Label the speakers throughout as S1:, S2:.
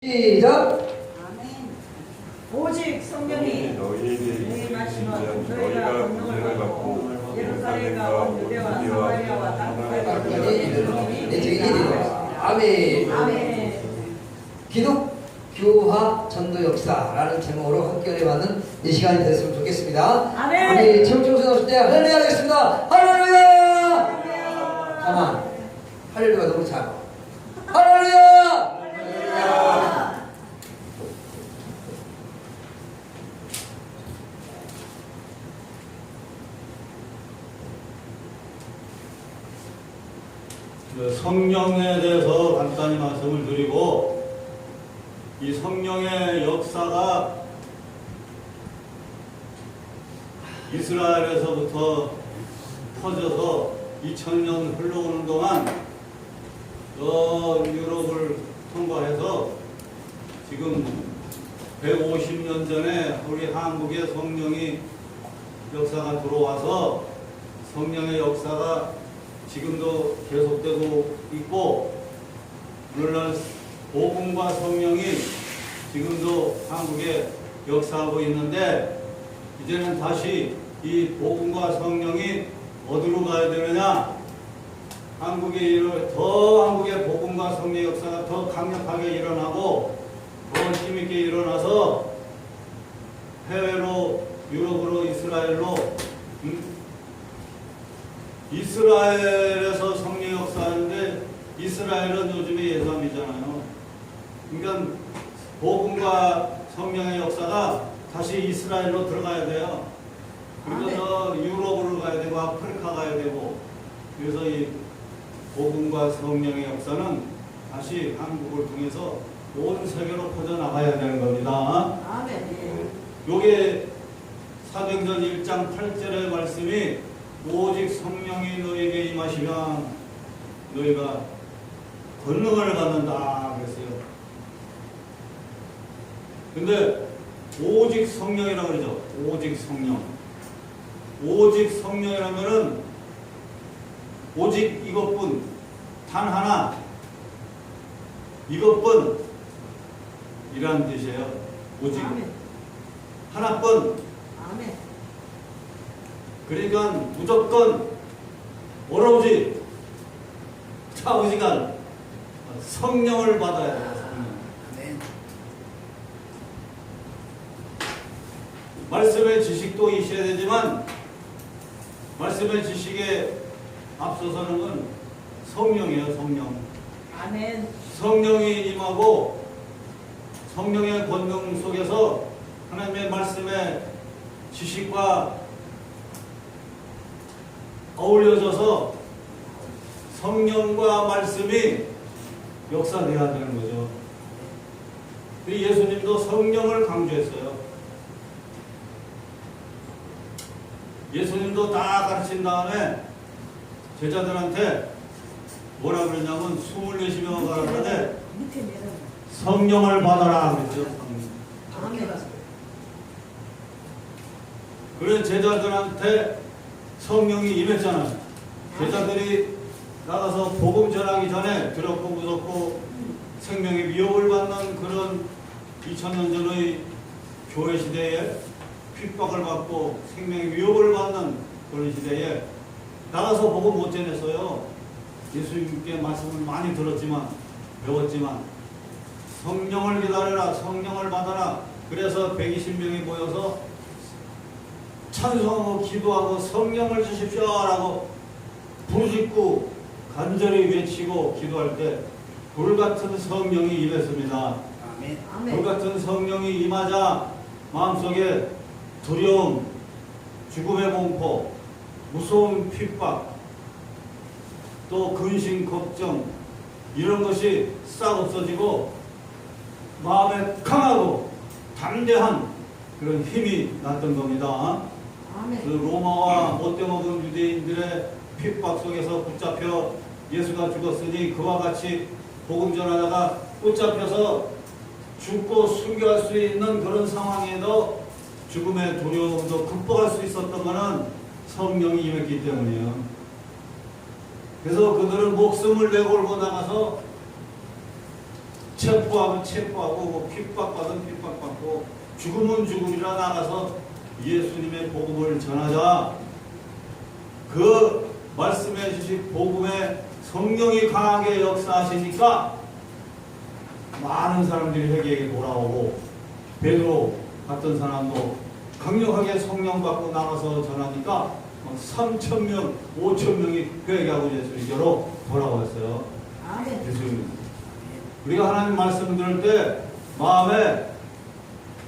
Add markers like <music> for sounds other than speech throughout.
S1: 시작.
S2: 아멘. 오직 성령이
S3: 너희에게
S2: 너희 말씀은 너희가
S3: 너희가
S2: 권능을 받고
S3: 받고
S2: 예루살렘과 유대와 사마리아와 땅끝까지.
S1: 아멘.
S2: 아멘.
S1: 기독 교화 전도 역사라는 제목으로 함께 받는 이 시간이 됐으면 좋겠습니다.
S2: 아멘.
S1: 우리 청청선 없을 때 할렐루야 하겠습니다. 할렐루야. 가만. 할렐루야 너무 작아. 할렐루야.
S4: 그 성령에 대해서 간단히 말씀을 드리고 이 성령의 역사가 이스라엘에서부터 퍼져서 2000년 흘러오는 동안 저 유럽을 통과해서 지금 150년 전에 우리 한국에 성령이 역사가 들어와서 성령의 역사가 지금도 계속되고 있고 오늘날 복음과 성령이 지금도 한국에 역사하고 있는데 이제는 다시 이 복음과 성령이 어디로 가야 되느냐? 한국에 일어 더 한국의 복음과 성령 역사가 더 강력하게 일어나고 더 힘있게 일어나서 해외로 유럽으로 이스라엘로 음, 이스라엘에서 성령 역사하는데 이스라엘은 요즘에 예수함이잖아요. 그러니까 복음과 성령의 역사가 다시 이스라엘로 들어가야 돼요. 그래서 유럽으로 가야 되고 아프리카 가야 되고 그래서 이 복음과 성령의 역사는 다시 한국을 통해서 온 세계로 퍼져 나가야 되는 겁니다.
S2: 아멘.
S4: 요게 사도행전 1장 8절의 말씀이 오직 성령이 너에게 임하시면 너희가 권능을 받는다 그랬어요. 근데 오직 성령이라고 그러죠. 오직 성령. 오직 성령이라면은 오직 이것뿐 단 하나 이것뿐 이라는 뜻이에요. 오직. 하나뿐. 그러니까 무조건 오로지 좌우지간 성령을 받아야 돼요. 성령. 말씀의 지식도 있어야 되지만 말씀의 지식에 앞서서는 건 성령이에요. 성령.
S2: 아멘.
S4: 성령이 임하고 성령의 권능 속에서 하나님의 말씀의 지식과 어울려져서 성령과 말씀이 역사돼야 되는 거죠. 그 예수님도 성령을 강조했어요. 예수님도 다 가르친 다음에 제자들한테 뭐라 그러냐면 숨을 내쉬며
S2: 내려.
S4: 성령을 받아라 그랬죠. 성령.
S2: 아멘.
S4: 그래 제자들한테 성령이 임했잖아요. 제자들이 나가서 복음 전하기 전에 두렵고 무섭고 생명의 위협을 받는 그런 2000년 전의 교회 시대에 핍박을 받고 생명의 위협을 받는 그런 시대에 나가서 복음 못 전했어요. 예수님께 말씀을 많이 들었지만 배웠지만 성령을 기다려라 성령을 받아라 그래서 120명이 모여서 찬송하고 기도하고 성령을 주십시오라고 부르짖고 간절히 외치고 기도할 때 불같은 성령이 임했습니다. 불같은 성령이 임하자 마음속에 두려움, 죽음의 공포, 무서운 핍박, 또 근심, 걱정 이런 것이 싹 없어지고 마음에 강하고 담대한 그런 힘이 났던 겁니다. 그. 로마와 못되먹은 유대인들의 핍박 속에서 붙잡혀 예수가 죽었으니 그와 같이 복음 전하다가 붙잡혀서 죽고 순교할 수 있는 그런 상황에도 죽음의 두려움도 극복할 수 있었던 것은 성령이 임했기 때문이에요. 그래서 그들은 목숨을 내걸고 나가서 체포하면 체포하고 뭐 핍박받은 핍박받고 죽으면 죽음이라 나가서 예수님의 복음을 전하자 그 말씀해 주신 복음에 성령이 강하게 역사하시니까 많은 사람들이 회개에 돌아오고 베드로 같은 사람도 강력하게 성령 받고 나가서 전하니까 3천 명, 5천 명이 회개하고 예수님께로 돌아왔어요. 예수님. 우리가 하나님 말씀 들을 때 마음에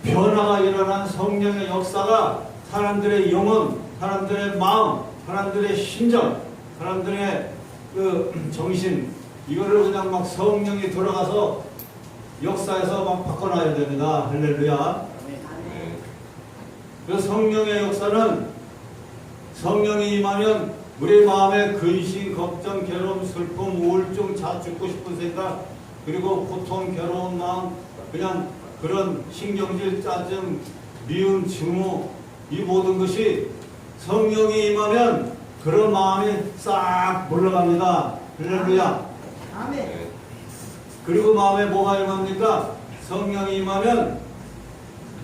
S4: 변화가 일어난 성령의 역사가 사람들의 영혼, 사람들의 마음, 사람들의 심정, 사람들의 그 <clears throat> 정신 이거를 그냥 막 성령이 들어가서 역사에서 막 바꿔놔야 됩니다. 할렐루야. 그 성령의 역사는 성령이 임하면 우리 마음에 근심, 걱정, 괴로움, 슬픔, 우울증, 자 죽고 싶은 생각, 그리고 고통, 괴로운 마음, 그냥 그런 신경질, 짜증, 미움, 증오 이 모든 것이 성령이 임하면 그런 마음이 싹 물러갑니다. 할렐루야.
S2: 아멘.
S4: 그리고 마음에 뭐가 임합니까? 성령이 임하면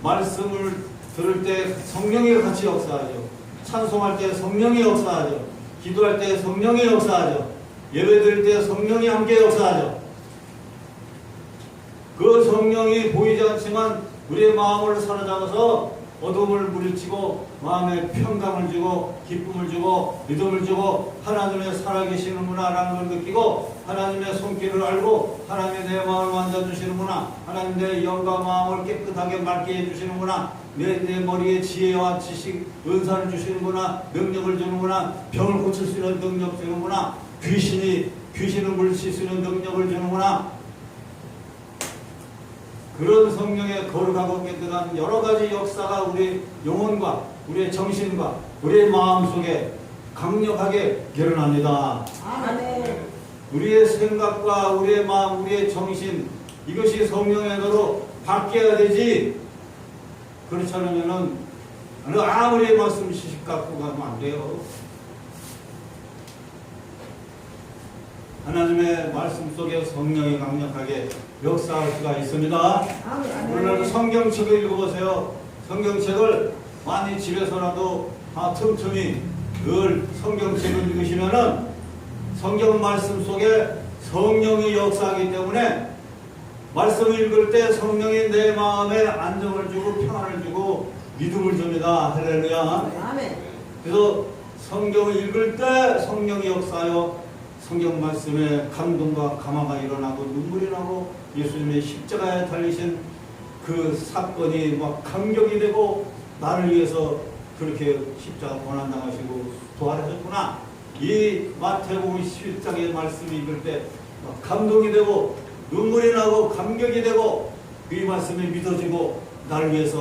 S4: 말씀을 들을 때 성령이 같이 역사하죠. 찬송할 때 성령이 역사하죠. 기도할 때 성령이 역사하죠. 예배 드릴 때 성령이 함께 역사하죠. 그 성령이 보이지 않지만 우리의 마음을 사로잡아서 어둠을 물리치고 마음에 평강을 주고 기쁨을 주고 믿음을 주고 하나님의 살아계시는구나라는 걸 느끼고 하나님의 손길을 알고 하나님의 내 마음을 만져주시는구나 하나님 내 영과 마음을 깨끗하게 맑게 해주시는구나 내, 내 머리에 지혜와 지식 은사를 주시는구나 능력을 주는구나 병을 고칠 수 있는 능력 주는구나 귀신이 귀신을 물칠 수 있는 능력을 주는구나 그런 성령의 거룩하고 깨끗한 여러 가지 역사가 우리 영혼과 우리의 정신과 우리의 마음 속에 강력하게 일어납니다.
S2: 아멘.
S4: 우리의 생각과 우리의 마음, 우리의 정신 이것이 성령의 도로 바뀌어야 되지. 그렇지 않으면은 어느 아무리 말씀 시식 갖고 가면 안 돼요. 하나님의 말씀 속에 성령이 강력하게 역사할 수가 있습니다. 오늘 성경책을 읽어보세요. 성경책을 많이 집에서라도 다 틈틈이 늘 성경책을 읽으시면은 성경 말씀 속에 성령이 역사하기 때문에 말씀을 읽을 때 성령이 내 마음에 안정을 주고 평안을 주고 믿음을 줍니다. 할렐루야. 그래서 성경을 읽을 때 성령이 역사하여 성경 말씀에 감동과 감화가 일어나고 눈물이 나고 예수님의 십자가에 달리신 그 사건이 막 감격이 되고 나를 위해서 그렇게 십자가 고난당하시고 부활하셨구나. 이 마태복음 11장의 말씀 읽을 때막 감동이 되고 눈물이 나고 감격이 되고 이 말씀이 믿어지고 나를 위해서